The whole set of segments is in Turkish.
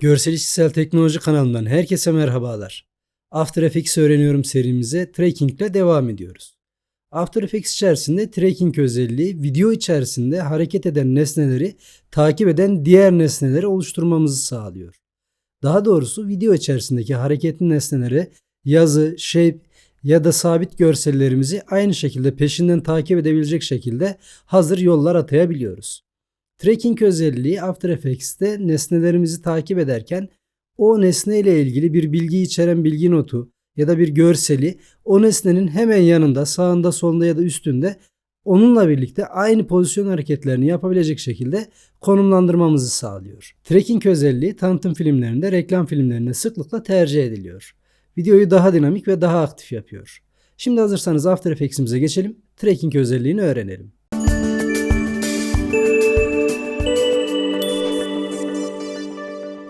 Görsel İşitsel Teknoloji kanalından herkese merhabalar. After Effects öğreniyorum serimize tracking ile devam ediyoruz. After Effects içerisinde tracking özelliği video içerisinde hareket eden nesneleri takip eden diğer nesneleri oluşturmamızı sağlıyor. Daha doğrusu video içerisindeki hareketli nesneleri yazı, shape ya da sabit görsellerimizi aynı şekilde peşinden takip edebilecek şekilde hazır yollar atayabiliyoruz. Tracking özelliği After Effects'te nesnelerimizi takip ederken o nesne ile ilgili bir bilgi içeren bilgi notu ya da bir görseli o nesnenin hemen yanında, sağında, solunda ya da üstünde onunla birlikte aynı pozisyon hareketlerini yapabilecek şekilde konumlandırmamızı sağlıyor. Tracking özelliği tanıtım filmlerinde, reklam filmlerinde sıklıkla tercih ediliyor. Videoyu daha dinamik ve daha aktif yapıyor. Şimdi hazırsanız After Effects'imize geçelim. Tracking özelliğini öğrenelim.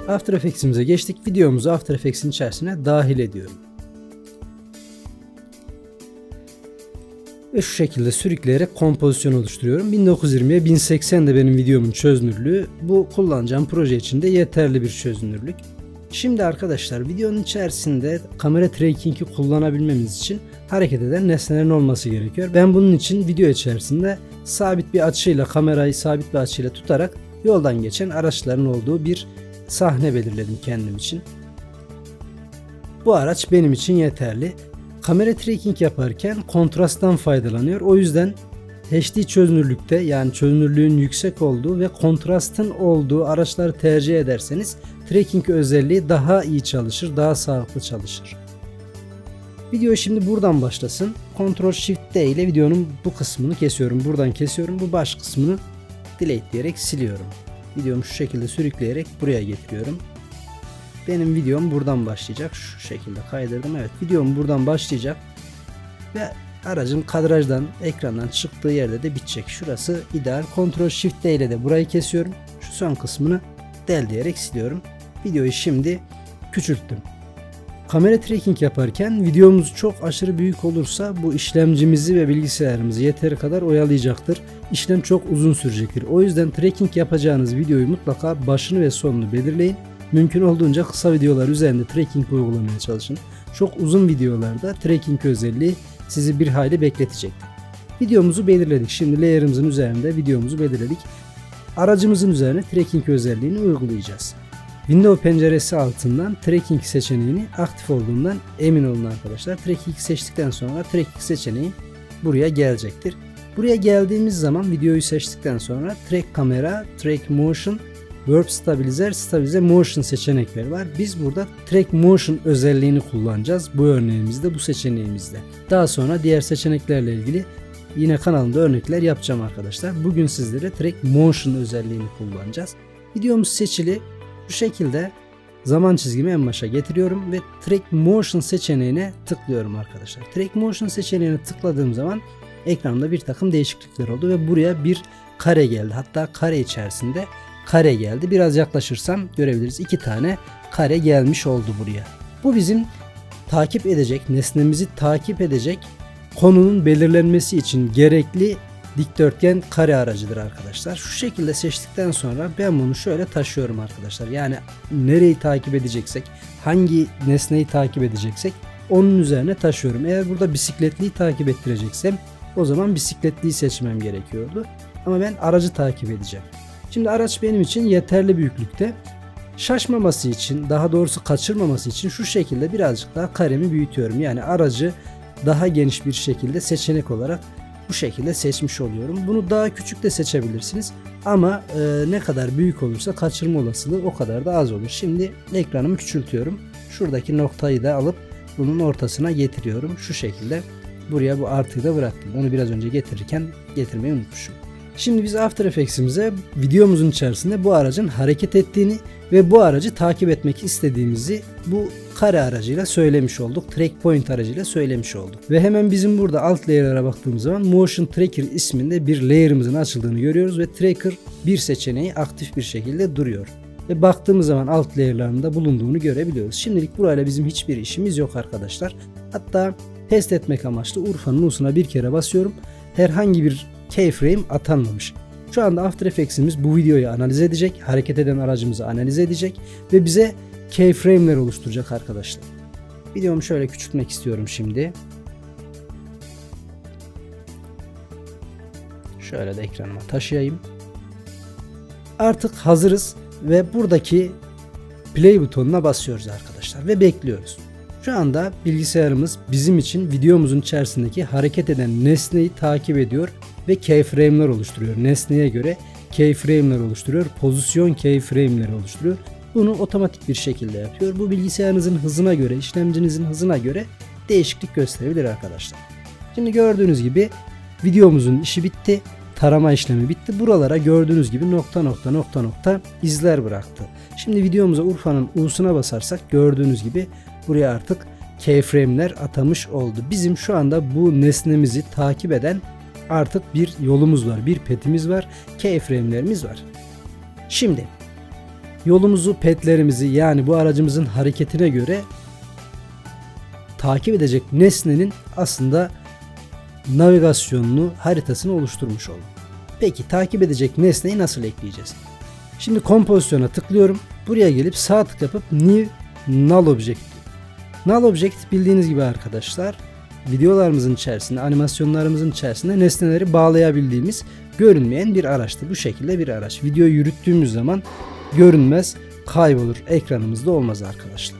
After Effects'imize geçtik. Videomuzu After Effects'in içerisine dahil ediyorum. Ve şu şekilde sürükleyerek kompozisyon oluşturuyorum. 1920'ye 1080 de benim videomun çözünürlüğü. Bu kullanacağım proje için de yeterli bir çözünürlük. Şimdi arkadaşlar videonun içerisinde kamera tracking'i kullanabilmemiz için hareket eden nesnelerin olması gerekiyor. Ben bunun için video içerisinde sabit bir açıyla kamerayı sabit bir açıyla tutarak yoldan geçen araçların olduğu bir sahne belirledim kendim için. Bu araç benim için yeterli. Kamera tracking yaparken kontrasttan faydalanıyor. O yüzden HD çözünürlükte yani çözünürlüğün yüksek olduğu ve kontrastın olduğu araçları tercih ederseniz tracking özelliği daha iyi çalışır, daha sağlıklı çalışır. Video şimdi buradan başlasın. Ctrl Shift D ile videonun bu kısmını kesiyorum. Buradan kesiyorum. Bu baş kısmını delete diyerek siliyorum. Videomu şu şekilde sürükleyerek buraya getiriyorum. Benim videom buradan başlayacak. Şu şekilde kaydırdım. Evet videom buradan başlayacak. Ve aracın kadrajdan, ekrandan çıktığı yerde de bitecek. Şurası ideal. Ctrl Shift D ile de burayı kesiyorum. Şu son kısmını del diyerek siliyorum. Videoyu şimdi küçülttüm. Kamera tracking yaparken videomuz çok aşırı büyük olursa bu işlemcimizi ve bilgisayarımızı yeteri kadar oyalayacaktır. İşlem çok uzun sürecektir. O yüzden tracking yapacağınız videoyu mutlaka başını ve sonunu belirleyin. Mümkün olduğunca kısa videolar üzerinde tracking uygulamaya çalışın. Çok uzun videolarda tracking özelliği sizi bir hayli bekletecektir. Videomuzu belirledik. Şimdi layer'ımızın üzerinde videomuzu belirledik. Aracımızın üzerine tracking özelliğini uygulayacağız. Windows penceresi altından tracking seçeneğini aktif olduğundan emin olun arkadaşlar. Tracking seçtikten sonra tracking seçeneği buraya gelecektir. Buraya geldiğimiz zaman videoyu seçtikten sonra track kamera, track motion, Warp Stabilizer, Stabilize Motion seçenekleri var. Biz burada Track Motion özelliğini kullanacağız. Bu örneğimizde, bu seçeneğimizde. Daha sonra diğer seçeneklerle ilgili yine kanalımda örnekler yapacağım arkadaşlar. Bugün sizlere Track Motion özelliğini kullanacağız. Videomuz seçili. Bu şekilde zaman çizgimi en başa getiriyorum ve Track Motion seçeneğine tıklıyorum arkadaşlar. Track Motion seçeneğine tıkladığım zaman ekranda bir takım değişiklikler oldu ve buraya bir kare geldi. Hatta kare içerisinde kare geldi. Biraz yaklaşırsam görebiliriz. İki tane kare gelmiş oldu buraya. Bu bizim takip edecek, nesnemizi takip edecek konunun belirlenmesi için gerekli dikdörtgen kare aracıdır arkadaşlar. Şu şekilde seçtikten sonra ben bunu şöyle taşıyorum arkadaşlar. Yani nereyi takip edeceksek, hangi nesneyi takip edeceksek onun üzerine taşıyorum. Eğer burada bisikletliyi takip ettireceksem o zaman bisikletliyi seçmem gerekiyordu. Ama ben aracı takip edeceğim. Şimdi araç benim için yeterli büyüklükte. Şaşmaması için, daha doğrusu kaçırmaması için şu şekilde birazcık daha karemi büyütüyorum. Yani aracı daha geniş bir şekilde seçenek olarak bu şekilde seçmiş oluyorum. Bunu daha küçük de seçebilirsiniz. Ama e, ne kadar büyük olursa kaçırma olasılığı o kadar da az olur. Şimdi ekranımı küçültüyorum. Şuradaki noktayı da alıp bunun ortasına getiriyorum. Şu şekilde buraya bu artıyı da bıraktım. Onu biraz önce getirirken getirmeyi unutmuşum. Şimdi biz After Effects'imize videomuzun içerisinde bu aracın hareket ettiğini ve bu aracı takip etmek istediğimizi bu kare aracıyla söylemiş olduk. Track Point aracıyla söylemiş olduk. Ve hemen bizim burada alt layer'lara baktığımız zaman Motion Tracker isminde bir layer'ımızın açıldığını görüyoruz ve Tracker bir seçeneği aktif bir şekilde duruyor. Ve baktığımız zaman alt layer'larında bulunduğunu görebiliyoruz. Şimdilik burayla bizim hiçbir işimiz yok arkadaşlar. Hatta test etmek amaçlı Urfa'nın usuna bir kere basıyorum. Herhangi bir keyframe atanmamış. Şu anda After Effects'imiz bu videoyu analiz edecek, hareket eden aracımızı analiz edecek ve bize keyframe'ler oluşturacak arkadaşlar. Videomu şöyle küçültmek istiyorum şimdi. Şöyle de ekranıma taşıyayım. Artık hazırız ve buradaki play butonuna basıyoruz arkadaşlar ve bekliyoruz. Şu anda bilgisayarımız bizim için videomuzun içerisindeki hareket eden nesneyi takip ediyor ve keyframe'ler oluşturuyor. Nesneye göre keyframe'ler oluşturuyor, pozisyon keyframe'leri oluşturuyor. Bunu otomatik bir şekilde yapıyor. Bu bilgisayarınızın hızına göre, işlemcinizin hızına göre değişiklik gösterebilir arkadaşlar. Şimdi gördüğünüz gibi videomuzun işi bitti. Tarama işlemi bitti. Buralara gördüğünüz gibi nokta nokta nokta nokta izler bıraktı. Şimdi videomuza Urfa'nın U'suna basarsak gördüğünüz gibi buraya artık keyframe'ler atamış oldu. Bizim şu anda bu nesnemizi takip eden artık bir yolumuz var, bir petimiz var, keyframe'lerimiz var. Şimdi yolumuzu, petlerimizi yani bu aracımızın hareketine göre takip edecek nesnenin aslında navigasyonunu, haritasını oluşturmuş oldum. Peki takip edecek nesneyi nasıl ekleyeceğiz? Şimdi kompozisyona tıklıyorum. Buraya gelip sağ tık yapıp New Null Object. Null Object bildiğiniz gibi arkadaşlar videolarımızın içerisinde, animasyonlarımızın içerisinde nesneleri bağlayabildiğimiz görünmeyen bir araçtı. Bu şekilde bir araç. Videoyu yürüttüğümüz zaman görünmez, kaybolur. Ekranımızda olmaz arkadaşlar.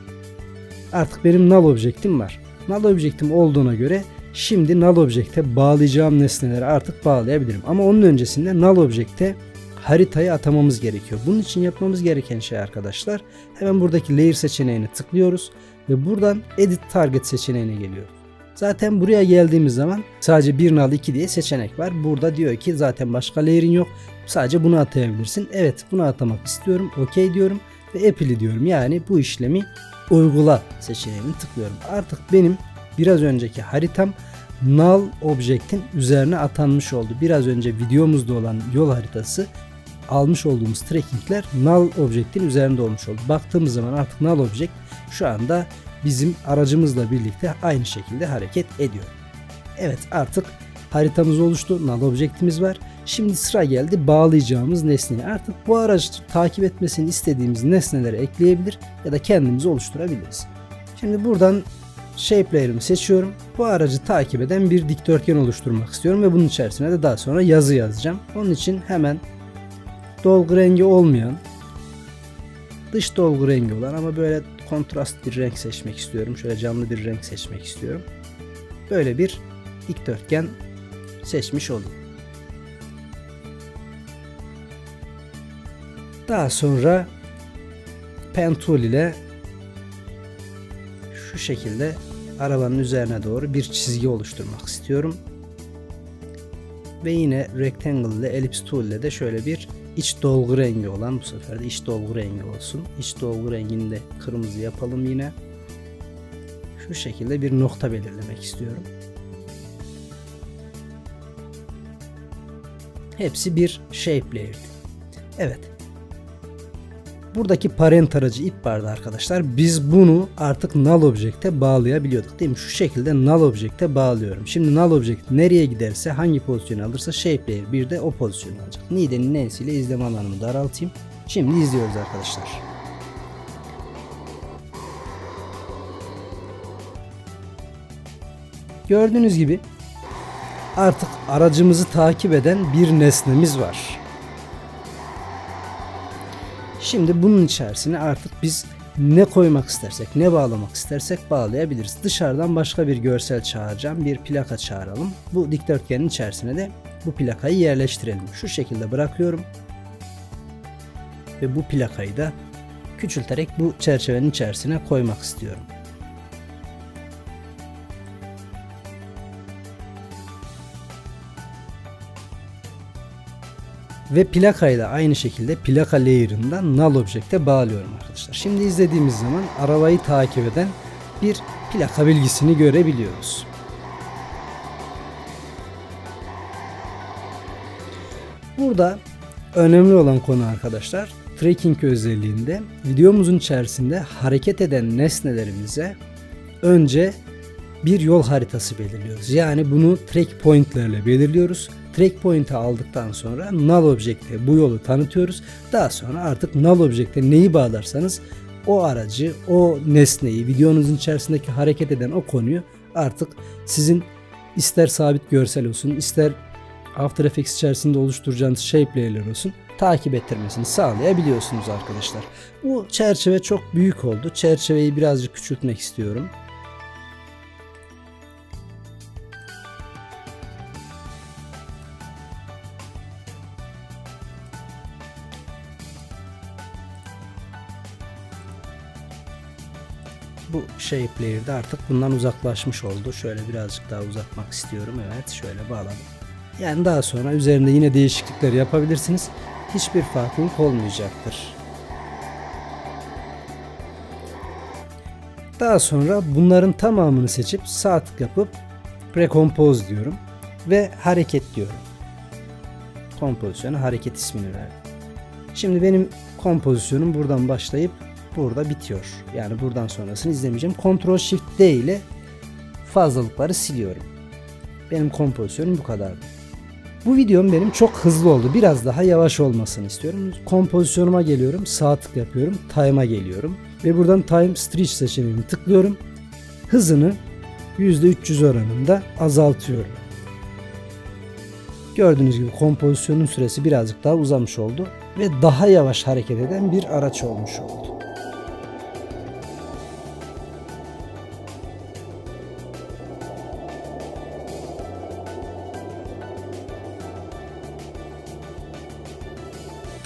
Artık benim null objektim var. Null objektim olduğuna göre şimdi null objekte bağlayacağım nesneleri artık bağlayabilirim. Ama onun öncesinde null objekte haritayı atamamız gerekiyor. Bunun için yapmamız gereken şey arkadaşlar hemen buradaki layer seçeneğine tıklıyoruz ve buradan edit target seçeneğine geliyoruz. Zaten buraya geldiğimiz zaman sadece 1 nal 2 diye seçenek var. Burada diyor ki zaten başka layer'in yok. Sadece bunu atayabilirsin. Evet bunu atamak istiyorum. OK diyorum ve apply diyorum. Yani bu işlemi uygula seçeneğini tıklıyorum. Artık benim biraz önceki haritam null object'in üzerine atanmış oldu. Biraz önce videomuzda olan yol haritası almış olduğumuz trackingler null object'in üzerinde olmuş oldu. Baktığımız zaman artık null object şu anda bizim aracımızla birlikte aynı şekilde hareket ediyor. Evet artık haritamız oluştu. Null object'imiz var. Şimdi sıra geldi bağlayacağımız nesneye. Artık bu aracı takip etmesini istediğimiz nesneleri ekleyebilir ya da kendimiz oluşturabiliriz. Şimdi buradan shape layer'ımı seçiyorum. Bu aracı takip eden bir dikdörtgen oluşturmak istiyorum ve bunun içerisine de daha sonra yazı yazacağım. Onun için hemen dolgu rengi olmayan dış dolgu rengi olan ama böyle kontrast bir renk seçmek istiyorum. Şöyle canlı bir renk seçmek istiyorum. Böyle bir dikdörtgen seçmiş olayım. Daha sonra pen tool ile şu şekilde arabanın üzerine doğru bir çizgi oluşturmak istiyorum. Ve yine rectangle ile ellipse tool ile de şöyle bir iç dolgu rengi olan bu sefer de iç dolgu rengi olsun. İç dolgu rengini de kırmızı yapalım yine. Şu şekilde bir nokta belirlemek istiyorum. Hepsi bir shape layer. Evet. Buradaki parent aracı ip vardı arkadaşlar. Biz bunu artık null object'e bağlayabiliyorduk değil mi? Şu şekilde null object'e bağlıyorum. Şimdi null object nereye giderse hangi pozisyonu alırsa shape layer bir de o pozisyonu alacak. Nide'nin n'siyle izleme alanımı daraltayım. Şimdi izliyoruz arkadaşlar. Gördüğünüz gibi artık aracımızı takip eden bir nesnemiz var. Şimdi bunun içerisine artık biz ne koymak istersek, ne bağlamak istersek bağlayabiliriz. Dışarıdan başka bir görsel çağıracağım. Bir plaka çağıralım. Bu dikdörtgenin içerisine de bu plakayı yerleştirelim. Şu şekilde bırakıyorum. Ve bu plakayı da küçülterek bu çerçevenin içerisine koymak istiyorum. Ve plakayı da aynı şekilde plaka layer'ından null object'e bağlıyorum arkadaşlar. Şimdi izlediğimiz zaman arabayı takip eden bir plaka bilgisini görebiliyoruz. Burada önemli olan konu arkadaşlar tracking özelliğinde videomuzun içerisinde hareket eden nesnelerimize önce bir yol haritası belirliyoruz. Yani bunu track pointlerle belirliyoruz. Track point'i aldıktan sonra null object'e bu yolu tanıtıyoruz. Daha sonra artık null object'e neyi bağlarsanız o aracı, o nesneyi, videonuzun içerisindeki hareket eden o konuyu artık sizin ister sabit görsel olsun, ister After Effects içerisinde oluşturacağınız shape layer'lar olsun takip ettirmesini sağlayabiliyorsunuz arkadaşlar. Bu çerçeve çok büyük oldu. Çerçeveyi birazcık küçültmek istiyorum. Shape layer'da artık bundan uzaklaşmış oldu. Şöyle birazcık daha uzatmak istiyorum. Evet şöyle bağladım. Yani daha sonra üzerinde yine değişiklikler yapabilirsiniz. Hiçbir farklılık olmayacaktır. Daha sonra bunların tamamını seçip sağ tık yapıp Recompose diyorum ve hareket diyorum. Kompozisyona hareket ismini verdim. Şimdi benim kompozisyonum buradan başlayıp burada bitiyor. Yani buradan sonrasını izlemeyeceğim. Ctrl Shift D ile fazlalıkları siliyorum. Benim kompozisyonum bu kadardı. Bu videom benim çok hızlı oldu. Biraz daha yavaş olmasını istiyorum. Kompozisyonuma geliyorum. Sağ tık yapıyorum. Time'a geliyorum. Ve buradan Time Stretch seçeneğini tıklıyorum. Hızını %300 oranında azaltıyorum. Gördüğünüz gibi kompozisyonun süresi birazcık daha uzamış oldu ve daha yavaş hareket eden bir araç olmuş oldu.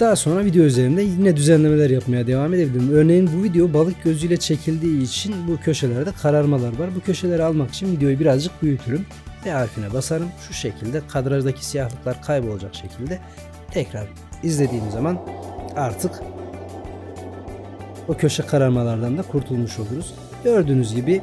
Daha sonra video üzerinde yine düzenlemeler yapmaya devam edebilirim. Örneğin bu video balık gözüyle çekildiği için bu köşelerde kararmalar var. Bu köşeleri almak için videoyu birazcık büyütürüm. V harfine basarım. Şu şekilde kadrajdaki siyahlıklar kaybolacak şekilde tekrar izlediğim zaman artık o köşe kararmalardan da kurtulmuş oluruz. Gördüğünüz gibi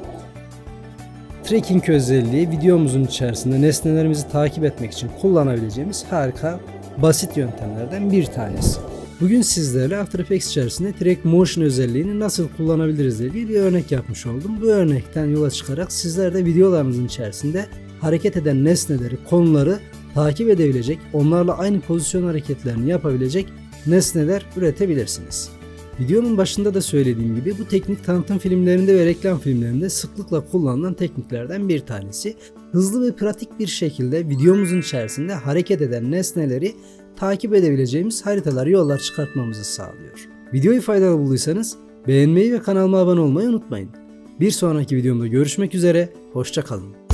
tracking özelliği videomuzun içerisinde nesnelerimizi takip etmek için kullanabileceğimiz harika basit yöntemlerden bir tanesi. Bugün sizlerle After Effects içerisinde Track Motion özelliğini nasıl kullanabiliriz diye bir örnek yapmış oldum. Bu örnekten yola çıkarak sizler de videolarınızın içerisinde hareket eden nesneleri, konuları takip edebilecek, onlarla aynı pozisyon hareketlerini yapabilecek nesneler üretebilirsiniz. Videonun başında da söylediğim gibi bu teknik tanıtım filmlerinde ve reklam filmlerinde sıklıkla kullanılan tekniklerden bir tanesi. Hızlı ve pratik bir şekilde videomuzun içerisinde hareket eden nesneleri takip edebileceğimiz haritalar, yollar çıkartmamızı sağlıyor. Videoyu faydalı bulduysanız beğenmeyi ve kanalıma abone olmayı unutmayın. Bir sonraki videomda görüşmek üzere, hoşçakalın.